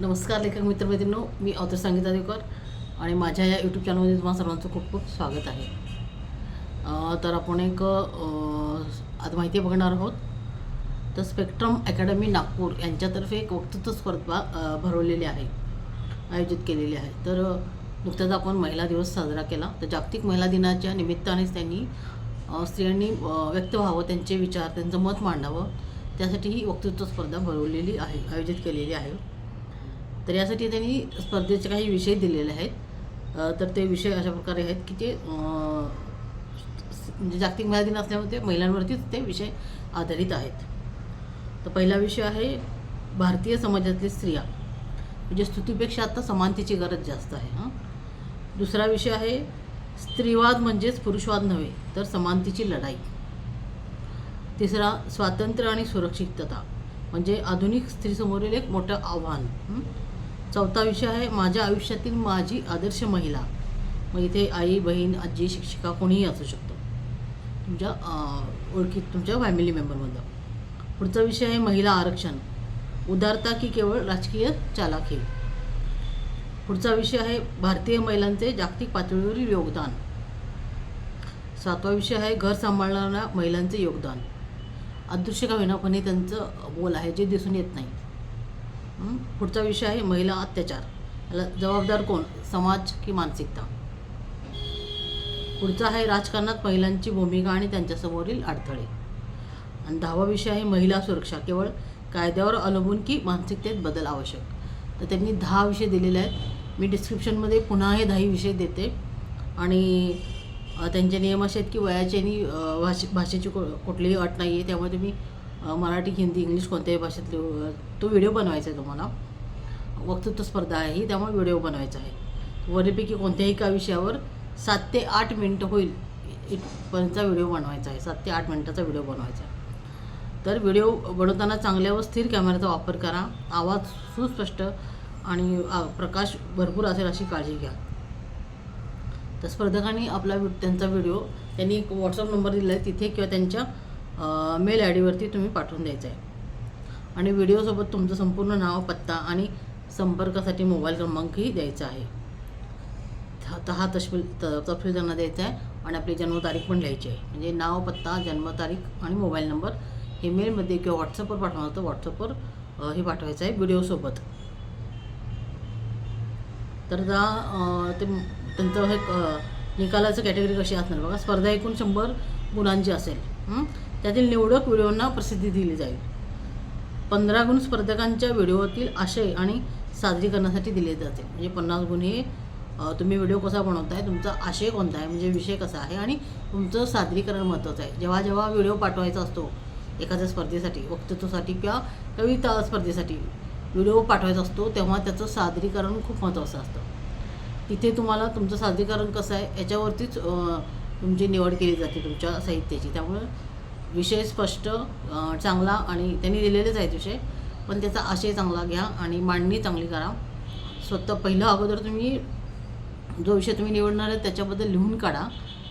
नमस्कार लेखक मित्रमैत्रिणींनो. मी ऑथर संगीता देवकर आणि माझ्या या यूट्यूब चॅनलमध्ये तुम्हाला सर्वांचं खूप खूप स्वागत आहे. तर आपण एक आता माहिती बघणार आहोत. तर स्पेक्ट्रम अकॅडमी नागपूर यांच्यातर्फे एक वक्तृत्व स्पर्धा भरवलेली आहे आयोजित केलेली आहे. तर नुकताच आपण महिला दिवस साजरा केला. तर जागतिक महिला दिनाच्या निमित्तानेच त्यांनी स्त्रियांनी व्यक्त व्हावं त्यांचे विचार त्यांचं मत मांडावं. त्यासाठी ही वक्तृत्व स्पर्धा भरवलेली आहे आयोजित केलेली आहे. तर यासाठी त्यांनी स्पर्धेचे काही विषय दिलेले आहेत. तर ते विषय अशा प्रकारे आहेत की ते म्हणजे जागतिक महिला दिन असल्यामुळे ते महिलांवरतीच ते विषय आधारित आहेत. तर पहिला विषय आहे भारतीय समाजातली स्त्रिया. म्हणजे स्तुतीपेक्षा आता समानतेची गरज जास्त आहे हां. दुसरा विषय आहे स्त्रीवाद म्हणजेच पुरुषवाद नव्हे तर समानतेची लढाई. तिसरा स्वातंत्र्य आणि सुरक्षितता. म्हणजे आधुनिक स्त्रीसमोरील एक मोठं आव्हान चौथा विषय आहे माझ्या आयुष्यातील माझी आदर्श महिला. मग इथे आई बहीण आजी शिक्षिका कोणीही असू शकतो. तुमच्या ओळखीत तुमच्या फॅमिली मेंबरमधलं पुढचा विषय आहे महिला आरक्षण. उदारता की केवळ राजकीय चालाखी? पुढचा विषय आहे भारतीय महिलांचे जागतिक पातळीवरील योगदान. सातवा विषय आहे घर सांभाळणाऱ्या महिलांचे योगदान. अदृश्य का होईना त्यांचं बोल आहे जे दिसून येत नाही. पुढचा विषय आहे महिला अत्याचार. याला जबाबदार कोण? समाज की मानसिकता? पुढचा आहे राजकारणात महिलांची भूमिका आणि त्यांच्यासमोरील अडथळे. आणि दहावा विषय आहे महिला सुरक्षा. केवळ कायद्यावर अवलंबून की मानसिकतेत बदल आवश्यक? तर त्यांनी दहा विषय दिलेले आहेत. मी डिस्क्रिप्शनमध्ये पुन्हा हे दहाही विषय देते. आणि त्यांचे नियम असे आहेत की वयाचे आणि भाषे भाषेची को कुठलीही अट नाही आहे त्यामुळे तुम्ही मराठी हिंदी इंग्लिश कोणत्याही भाषेतले तो व्हिडिओ बनवायचा आहे तुम्हाला. वक्तृत्व स्पर्धा आहे ही त्यामुळे व्हिडिओ बनवायचा आहे. वरीपैकी कोणत्याही एका विषयावर सात ते आठ मिनटं होईल इथपर्यंतचा व्हिडिओ बनवायचा आहे. सात ते आठ मिनटाचा व्हिडिओ बनवायचा आहे. तर व्हिडिओ बनवताना चांगल्या व स्थिर कॅमेऱ्याचा वापर करा. आवाज सुस्पष्ट आणि प्रकाश भरपूर असेल अशी काळजी घ्या. तर स्पर्धकांनी आपला त्यांचा व्हिडिओ त्यांनी एक व्हॉट्सअप नंबर दिला आहे. तिथे किंवा त्यांच्या मेल आय डीवरती तुम्ही पाठवून द्यायचं आहे आणि व्हिडिओसोबत तुमचं संपूर्ण नाव पत्ता आणि संपर्कासाठी मोबाईल क्रमांकही द्यायचा आहे. हा- तशफील तफील त- त्यांना द्यायचा आहे आणि आपली जन्मतारीख पण लिहायची आहे. म्हणजे नाव पत्ता जन्मतारीख आणि मोबाईल नंबर हे मेलमध्ये किंवा व्हॉट्सअपवर पाठवणार तर व्हॉट्सअपवर हे पाठवायचं आहे व्हिडिओसोबत तर दा ते त्यांचं हे निकालाचं कॅटेगरी कशी असणार बघा. स्पर्धा एकूण शंभर गुणांची असेल. त्यातील निवडक व्हिडिओंना प्रसिद्धी दिली जाईल. पंधरा गुण स्पर्धकांच्या व्हिडिओतील आशय आणि सादरीकरणासाठी दिले जाते. म्हणजे पन्नास गुण हे तुम्ही व्हिडिओ कसा बनवताय तुमचा आशय कोणता आहे म्हणजे विषय कसा आहे आणि तुमचं सादरीकरण महत्त्वाचं आहे. जेव्हा जेव्हा व्हिडिओ पाठवायचा असतो एखाद्या स्पर्धेसाठी वक्तृत्वासाठी किंवा कविता स्पर्धेसाठी व्हिडिओ पाठवायचा असतो तेव्हा त्याचं सादरीकरण खूप महत्त्वाचं असतं. तिथे तुम्हाला तुमचं सादरीकरण कसं आहे याच्यावरतीच तुमची निवड केली जाते तुमच्या साहित्याची. त्यामुळे विषय स्पष्ट चांगला आणि त्यांनी दिलेलेच आहेत विषय. पण त्याचा आशय चांगला घ्या आणि मांडणी चांगली करा. स्वतः पहिलं अगोदर तुम्ही जो विषय तुम्ही निवडणार आहे त्याच्याबद्दल लिहून काढा.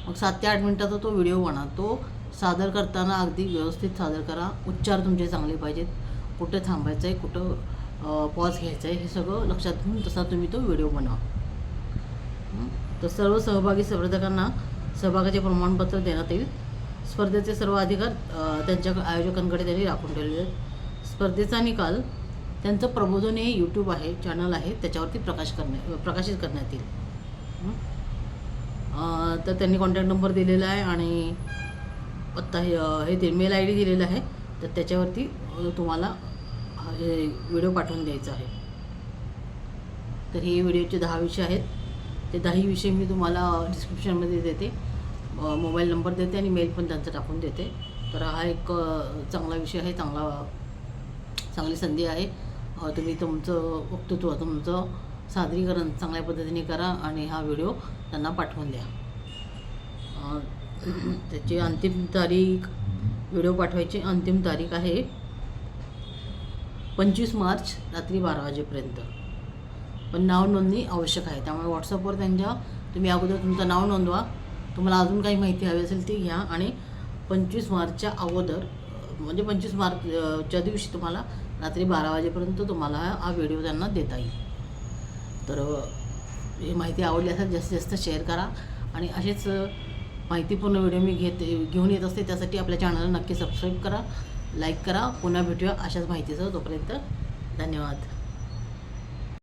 मग सात ते आठ मिनटाचा तो व्हिडिओ बना. तो सादर करताना अगदी व्यवस्थित सादर करा. उच्चार तुमचे चांगले पाहिजेत. कुठं थांबायचं आहे कुठं पॉज घ्यायचं आहे हे सगळं लक्षात घेऊन तसा तुम्ही तो व्हिडिओ बनवा. तर सर्व सहभागी स्पर्धकांना सहभागाचे प्रमाणपत्र देण्यात येईल. स्पर्धेचे सर्व अधिकार त्यांच्या आयोजकांकडे त्यांनी राखून ठेवलेले आहेत. स्पर्धेचा निकाल त्यांचं प्रबोधन हे यूट्यूब आहे चॅनल आहे त्याच्यावरती प्रकाश करण्या प्रकाशित करण्यात येईल. तर त्यांनी कॉन्टॅक्ट नंबर दिलेला आहे आणि पत्ता हे हे ते मेल आय डी दिलेला आहे. तर त्याच्यावरती तुम्हाला हे व्हिडिओ पाठवून द्यायचा आहे. तर हे व्हिडिओचे दहा विषय आहेत. ते दहाही विषय मी तुम्हाला डिस्क्रिप्शनमध्ये देते. मोबाईल नंबर देते आणि मेल पण त्यांचा टाकून देते. तर हा एक चांगला विषय आहे चांगला चांगली संधी आहे. तुम्ही तुमचं वक्तृत्व तुमचं सादरीकरण चांगल्या पद्धतीने करा आणि हा व्हिडिओ त्यांना पाठवून द्या. त्याची अंतिम तारीख व्हिडिओ पाठवायची अंतिम तारीख आहे पंचवीस मार्च रात्री बारा वाजेपर्यंत. पण नाव नोंदणी आवश्यक आहे. त्यामुळे व्हॉट्सअपवर त्यांच्या तुम्ही अगोदर तुमचं नाव नोंदवा. तुम्हाला अजून काही माहिती हवी असेल ती घ्या. आणि पंचवीस मार्चच्या अगोदर म्हणजे पंचवीस मार्चच्या दिवशी तुम्हाला रात्री बारा वाजेपर्यंत तुम्हाला हा व्हिडिओ त्यांना देता येईल. तर ही माहिती आवडली असेल जास्तीत जास्त शेअर करा. आणि असेच माहितीपूर्ण व्हिडिओ मी घेत घेऊन येत असते त्यासाठी आपल्या चॅनलला नक्की सबस्क्राईब करा लाईक करा. पुन्हा भेटूया अशाच माहितीसह. तोपर्यंत धन्यवाद.